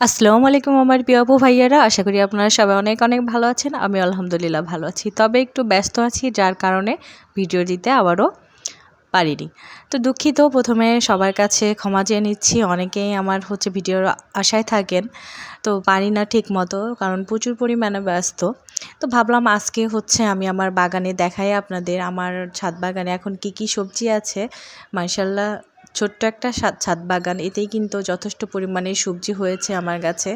আসসালামু আলাইকুম আমার প্রিয় আপু ভাইয়ারা। আশা করি আপনারা সবাই অনেক অনেক ভালো আছেন। আমি আলহামদুলিল্লাহ ভালো আছি। তবে একটু ব্যস্ত আছি, যার কারণে ভিডিও দিতে আবারও পারিনি। তো দুঃখিত, প্রথমে সবার কাছে ক্ষমা চেয়ে নিচ্ছি। অনেকেই আমার হচ্ছে ভিডিওর আশায় থাকেন। তো পারি না ঠিক মতো কারণ প্রচুর পরিমাণে ব্যস্ত। তো ভাবলাম আজকে হচ্ছে আমি আমার বাগানে দেখাই আপনাদের। আমার ছাদ বাগানে এখন কি কি সবজি আছে মার্শাল্লাহ ছোট্ট একটা ছাদ বাগান। এতেই কিন্তু যথেষ্ট পরিমাণে সবজি হয়েছে আমার কাছে।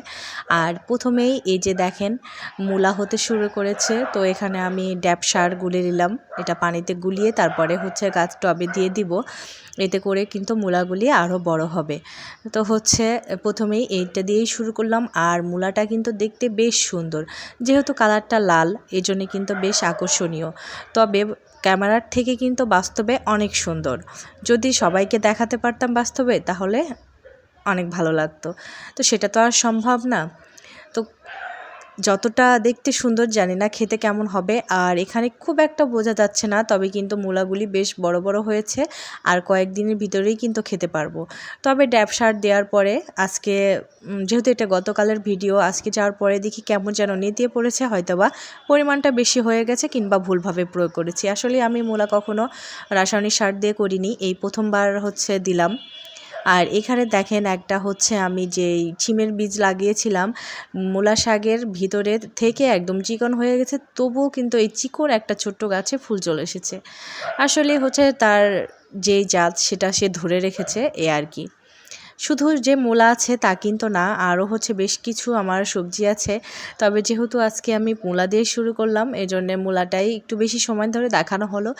আর প্রথমেই এই যে দেখেন, মূলা হতে শুরু করেছে। তো এখানে আমি ড্যাপ সার গুলে নিলাম। এটা পানিতে গুলিয়ে তারপরে হচ্ছে গাছ টবে দিয়ে দিব। এতে করে কিন্তু মূলাগুলি আরও বড় হবে। তো হচ্ছে, প্রথমেই এইটা দিয়েই শুরু করলাম। আর মূলাটা কিন্তু দেখতে বেশ সুন্দর। যেহেতু কালারটা লাল, এজন্য কিন্তু বেশ আকর্ষণীয়। তবে ক্যামেরার থেকে কিন্তু বাস্তবে অনেক সুন্দর। যদি সবাইকে দেখাতে পারতাম বাস্তবে তাহলে অনেক ভালো লাগতো। তো সেটা তো আর সম্ভব না। তো যতটা দেখতে সুন্দর জানি না খেতে কেমন হবে। আর এখানে খুব একটা বোঝা যাচ্ছে না, তবে কিন্তু মূলাগুলি বেশ বড় বড় হয়েছে। আর কয়েকদিনের ভিতরেই কিন্তু খেতে পারব। তবে ড্যাব সার দেওয়ার পরে আজকে যেহেতু এটা গতকালের ভিডিও, আজকে যাওয়ার পরে দেখি কেমন যেন নেতিয়ে পড়েছে, হয়তোবা পরিমাণটা বেশি হয়ে গেছে কিংবা ভুলভাবে প্রয়োগ করেছি। আসলে আমি মূলা কখনো রাসায়নিক সার দিয়ে করিনি, এই প্রথমবার হচ্ছে দিলাম। আর এখানে দেখেন একটা হচ্ছে আমি যে ছিমের বীজ লাগিয়েছিলাম, মূলা শাকের ভিতরে থেকে একদম চিকন হয়ে গেছে, তবুও কিন্তু এই চিকন একটা ছোট্ট গাছে ফুল চলে এসেছে। আসলে হচ্ছে তার যে জাত সেটা সে ধরে রেখেছে, এ আর কি। শুধু যে মূলা আছে তা কিন্তু না, আরও হচ্ছে বেশ কিছু আমার সবজি আছে। তবে যেহেতু আজকে আমি মূলা দিয়ে শুরু করলাম এই জন্যে মূলাটাই একটু বেশি সময় ধরে দেখানো হলো।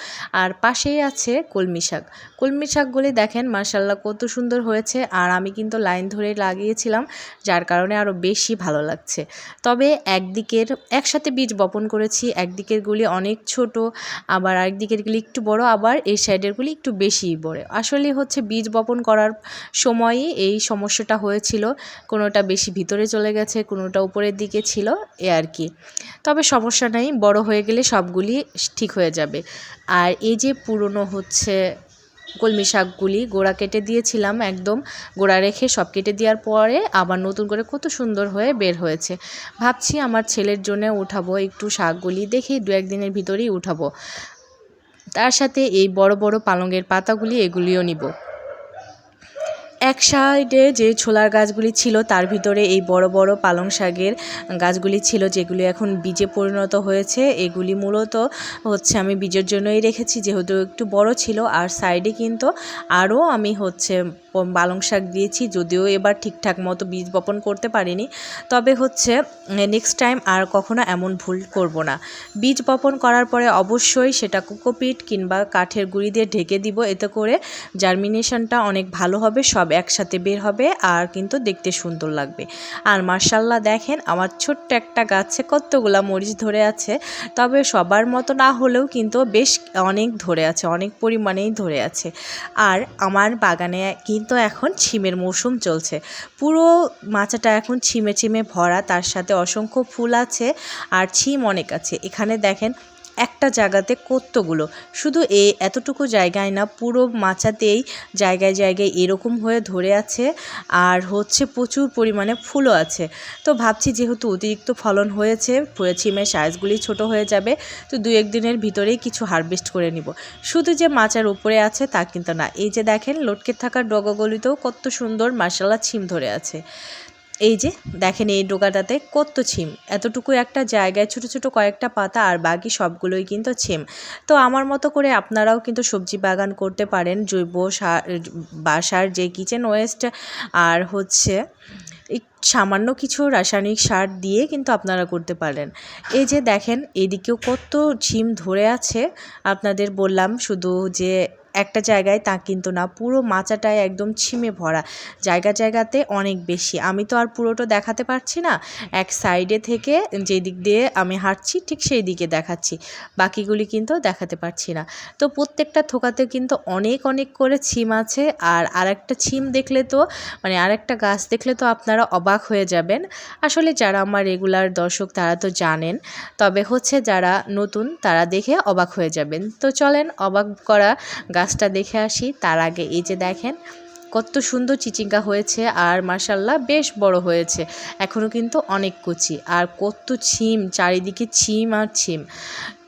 আর পাশেই আছে কলমি শাক। কলমি শাকগুলি দেখেন মার্শাল্লাহ কত সুন্দর হয়েছে। আর আমি কিন্তু লাইন ধরে লাগিয়েছিলাম, যার কারণে আরও বেশি ভালো লাগছে। তবে একদিকের, একসাথে বীজ বপন করেছি একদিকেরগুলি অনেক ছোট, আবার আরেকদিকেরগুলি একটু বড়, আবার এই সাইডেরগুলি একটু বেশি বড়। আসলে হচ্ছে বীজ বপন করার সময় এই সমস্যাটা হয়েছিল। কোনোটা বেশি ভিতরে চলে গেছে, কোনোটা উপরের দিকে ছিল, এ আর কি। তবে সমস্যা নেই, বড় হয়ে গেলে সবগুলি ঠিক হয়ে যাবে। আর এই যে পুরনো হচ্ছে কলমি শাকগুলি, গোড়া কেটে দিয়েছিলাম একদম। গোড়া রেখে সব কেটে দেওয়ার পরে আবার নতুন করে কত সুন্দর হয়ে বের হয়েছে। ভাবছি আমার ছেলের জন্য উঠাবো, একটু শাকগুলি দেখেই দু একদিনের ভিতরেই উঠাবো। তার সাথে এই বড় বড় পালঙের পাতাগুলি এগুলিও নিব। এক সাইডে যে ছোলার গাছগুলি ছিল, তার ভিতরে এই বড় বড় পালং শাকের গাছগুলি ছিল, যেগুলি এখন বীজে পরিণত হয়েছে। এগুলি মূলত হচ্ছে আমি বীজের জন্যই রেখেছি, যেহেতু একটু বড় ছিল। আর সাইডে কিন্তু আরও আমি হচ্ছে পালং শাক দিয়েছি, যদিও এবার ঠিকঠাক মতো বীজ বপন করতে পারিনি। তবে হচ্ছে নেক্সট টাইম আর কখনো এমন ভুল করব না। বীজ বপন করার পরে অবশ্যই সেটা কোকোপিট কিংবা কাঠের গুঁড়ি দিয়ে ঢেকে দিব। এতে করে জার্মিনেশনটা অনেক ভালো হবে, সব একসাথে বের হবে আর কিন্তু দেখতে সুন্দর লাগবে। আর মার্শাল্লাহ দেখেন, আমার ছোট্ট একটা গাছে কতগুলা মরিচ ধরে আছে, তবে সবার মতো না হলেও কিন্তু বেশ অনেক ধরে আছে, অনেক পরিমাণেই ধরে আছে। আর আমার বাগানে কিন্তু এখন ছিমের মৌসুম চলছে। পুরো মাচাটা এখন ছিমে ছিমে ভরা, তার সাথে অসংখ্য ফুল আছে আর ছিম অনেক আছে। এখানে দেখেন একটা জায়গাতে কতগুলো শুধু এ এতটুকু জায়গায় না, পুরো মাচাতেই জায়গায় জায়গায় এরকম হয়ে ধরে আছে আর হচ্ছে প্রচুর পরিমাণে ফুলও আছে। তো ভাবছি যেহেতু অতিরিক্ত ফলন হয়েছে ছিমের সাইজগুলি ছোট হয়ে যাবে, তো দু একদিনের ভিতরেই কিছু হারভেস্ট করে নিব। শুধু যে মাচার উপরে আছে তা কিন্তু না। এই যে দেখেন, লটকে থাকা ডগাগুলিতেও কত সুন্দর মাসালা ছিম ধরে আছে। এই যে, দেখেন এই ডোকাটাতে কত ছিম। এতটুকু একটা জায়গায় ছোট ছোট কয়েকটা পাতা আর বাকি সবগুলোই কিন্তু ছিম। তো আমার মতো করে আপনারাও কিন্তু সবজি বাগান করতে পারেন। জৈব সার বাসার যে কিচেন ওয়েস্ট আর হচ্ছে সামান্য কিছু রাসায়নিক সার দিয়ে কিন্তু আপনারা করতে পারেন। এই যে দেখেন, এদিকেও কত ঝিম ধরে আছে। আপনাদের বললাম শুধু যে একটা জায়গায় তা কিন্তু না, পুরো মাচাটায় একদম ছিমে ভরা। জায়গা জায়গাতে অনেক বেশি। আমি তো আর পুরোটা দেখাতে পারছি না। এক সাইডে থেকে যে দিক দিয়ে আমি হাঁটছি, ঠিক সেই দিকে দেখাচ্ছি। বাকিগুলি কিন্তু দেখাতে পারছি না। তো প্রত্যেকটা থোকাতে কিন্তু অনেক অনেক করে ছিম আছে। আর আরেকটা ছিম দেখলে তো মানে আরেকটা গাছ দেখলে তো আপনারা অবাক হয়ে যাবেন। আসলে যারা আমার রেগুলার দর্শক, তারা তো জানেন। তবে হচ্ছে যারা নতুন, তারা দেখে অবাক হয়ে যাবেন। তো চলেন, অবাক করা গাছ গাছটা দেখে আসি। তার আগে এই যে দেখেন, কত সুন্দর চিচিঙ্গা হয়েছে আর মার্শাল্লাহ বেশ বড় হয়েছে। এখনও কিন্তু অনেক কুচি। আর কত ছিম, চারিদিকে ছিম আর ছিম।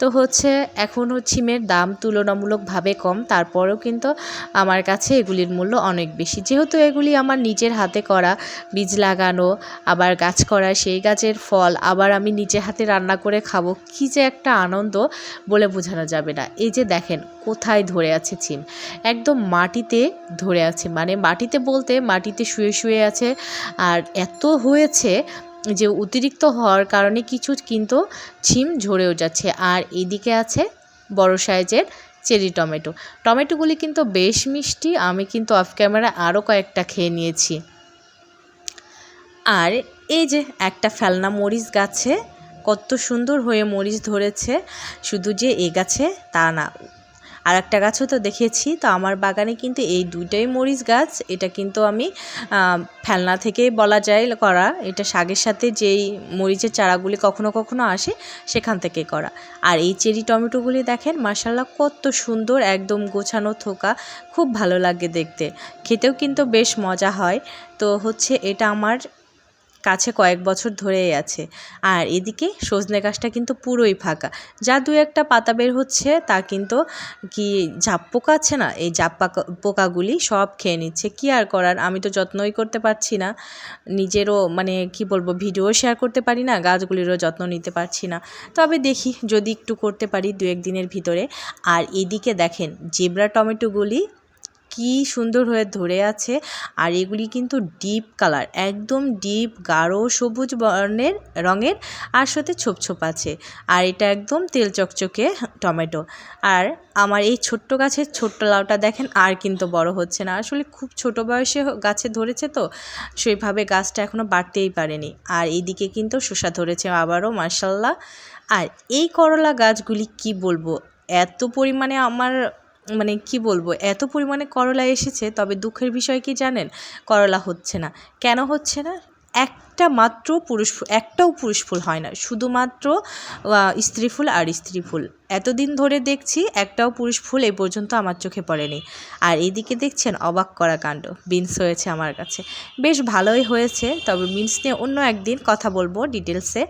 তো হচ্ছে এখনও ছিমের দাম তুলনামূলকভাবে কম, তারপরেও কিন্তু আমার কাছে এগুলির মূল্য অনেক বেশি। যেহেতু এগুলি আমার নিজের হাতে করা, বীজ লাগানো, আবার গাছ করা, সেই গাছের ফল আবার আমি নিজে হাতে রান্না করে খাব, কী যে একটা আনন্দ বলে বোঝানো যাবে না। এই যে দেখেন, কোথায় ধরে আছে ছিম? একদম মাটিতে ধরে আছে। মানে মাটিতে বলতে মাটিতে শুয়ে শুয়ে আছে, আর এত হয়েছে যে অতিরিক্ত হওয়ার কারণে কিছু কিন্তু ছিম ঝরেও যাচ্ছে। আর এদিকে আছে বড় সাইজের চেরি টমেটো। টমেটোগুলি কিন্তু বেশ মিষ্টি, আমি কিন্তু অফ ক্যামেরা আরও কয়েকটা খেয়ে নিয়েছি। আর এই যে একটা ফেলনা মরিচ গাছে, কত সুন্দর হয়ে মরিচ ধরেছে, শুধু যে এ গাছে তা না আর একটা গাছও তো দেখেছি, তো আমার বাগানে কিন্তু এই দুইটাই মরিচ গাছ, এটা কিন্তু আমি ফেলনা থেকেই বলা যায় করা, এটা শাকের সাথে যেই মরিচের চারাগুলি কখনো কখনো আসে সেখান থেকে করা। আর এই চেরি টমেটোগুলি দেখেন মাসাল্লাহ কত সুন্দর, একদম গোছানো থোকা, খুব ভালো লাগে দেখতে, খেতেও কিন্তু বেশ মজা হয়। তো হচ্ছে এটা আমার কাছে কয়েক বছর ধরেই আছে। আর এদিকে সজনে গাছটা কিন্তু পুরোই ফাঁকা। যা দু একটা পাতা বের হচ্ছে, তা কিন্তু কি ঝাপ পোকা আছে না? এই ঝাপ পাকা, পোকাগুলি সব খেয়ে নিচ্ছে। কি আর করার? আমি তো যত্নই করতে পারছি না। নিজেরও মানে কি বলব, ভিডিও শেয়ার করতে পারি না, গাছগুলিরও যত্ন নিতে পারছি না। তবে দেখি, যদি একটু করতে পারি দু একদিনের ভিতরে। আর এদিকে দেখেন, জেব্রা টমেটোগুলি কি সুন্দর হয়ে ধরে আছে। আর এগুলি কিন্তু ডিপ কালার, একদম ডিপ, গাঢ়, সবুজ বর্ণের রঙের আর সাথে ছোপ ছোপ আছে। আর এটা একদম তেল চকচকে টমেটো। আর আমার এই ছোট্ট গাছের ছোট্ট লাউটা দেখেন, আর কিন্তু বড় হচ্ছে না। আসলে খুব ছোট বয়সে গাছে ধরেছে তো, সেইভাবে গাছটা এখনও বাড়তেই পারেনি। আর এইদিকে কিন্তু শসা ধরেছে আবারও মার্শাল্লাহ আর এই করলা গাছগুলি কি বলব, এত পরিমাণে আমার মানে কি বলব, এত পরিমাণে করলা এসেছে, তবে দুঃখের বিষয় কি জানেন? করলা হচ্ছে না। কেন হচ্ছে না? একটা মাত্র পুরুষ একটাও পুরুষ ফুল হয় না। শুধুমাত্র স্ত্রী ফুল আর স্ত্রী ফুল। এতদিন ধরে দেখছি একটাও পুরুষ ফুল এ পর্যন্ত আমার চোখে পড়েনি। আর এদিকে দেখছেন অবাক করা কাণ্ড। বিনস হয়েছে আমার কাছে। বেশ ভালোই হয়েছে, তবে বিনস নিয়ে অন্য একদিন কথা বলব ডিটেলসে।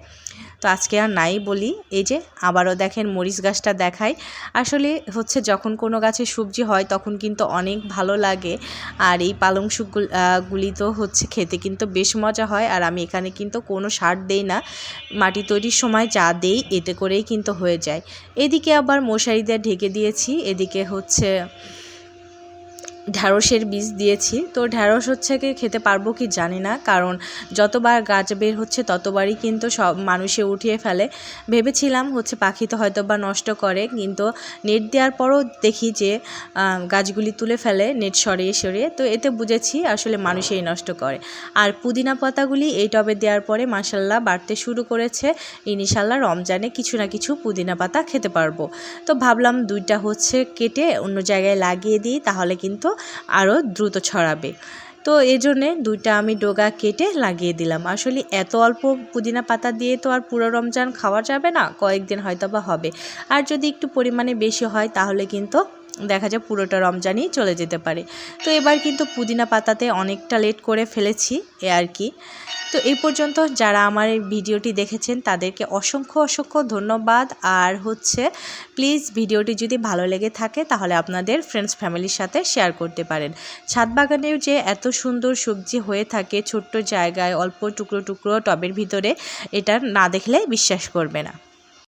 তো আজকে আর নাই বলি, এই যে আবারও দেখেন মরিচ গাছটা দেখাই। আসলে হচ্ছে যখন কোনো গাছে সবজি হয় তখন কিন্তু অনেক ভালো লাগে। আর এই পালং শাকগুলি তো হচ্ছে খেতে কিন্তু বেশ মজা হয়। আর আমি এখানে কিন্তু কোনো সার দেই না। মাটি তৈরির সময় যা দেই এতে করেই কিন্তু হয়ে যায়। এদিকে আবার মশারি দিয়ে ঢেকে দিয়েছি। এদিকে হচ্ছে ঢ্যাঁড়সের বীজ দিয়েছি। তো ঢ্যাঁড়স হচ্ছে কি খেতে পারব কি জানি না, কারণ যতবার গাছ বের হচ্ছে ততবারই কিন্তু সব মানুষে উঠিয়ে ফেলে। ভেবেছিলাম হচ্ছে পাখি তো হয়তো বা নষ্ট করে, কিন্তু নেট দেওয়ার পরও দেখি যে গাছগুলি তুলে ফেলে, নেট সরিয়ে সরিয়ে। তো এতে বুঝেছি আসলে মানুষেই নষ্ট করে। আর পুদিনা পাতাগুলি এই টবে দেওয়ার পরে মাসাল্লাহ বাড়তে শুরু করেছে। ইনশাল্লাহ রমজানে কিছু না কিছু পুদিনা পাতা খেতে পারব। তো ভাবলাম দুইটা হচ্ছে কেটে অন্য জায়গায় লাগিয়ে দিই, তাহলে কিন্তু আরও দ্রুত ছড়াবে। তো এই জন্যে দুইটা আমি ডোগা কেটে লাগিয়ে দিলাম। আসলে এত অল্প পুদিনা পাতা দিয়ে তো আর পুরো রমজান খাওয়া যাবে না, কয়েকদিন হয়তো বা হবে। আর যদি একটু পরিমাণে বেশি হয় তাহলে কিন্তু দেখা যায় পুরোটা রমজানই চলে যেতে পারে। তো এবার কিন্তু পুদিনা পাতাতে অনেকটা লেট করে ফেলেছি, এ আর কি। তো এই পর্যন্ত যারা আমার এই ভিডিওটি দেখেছেন, তাদেরকে অসংখ্য অসংখ্য ধন্যবাদ। আর হচ্ছে প্লিজ ভিডিওটি যদি ভালো লেগে থাকে, তাহলে আপনাদের ফ্রেন্ডস ফ্যামিলির সাথে শেয়ার করতে পারেন। ছাদ বাগানেও যে এত সুন্দর সবজি হয়ে থাকে, ছোট্ট জায়গায় অল্প টুকরো টুকরো টবের ভিতরে, এটা না দেখলে বিশ্বাস করবে না।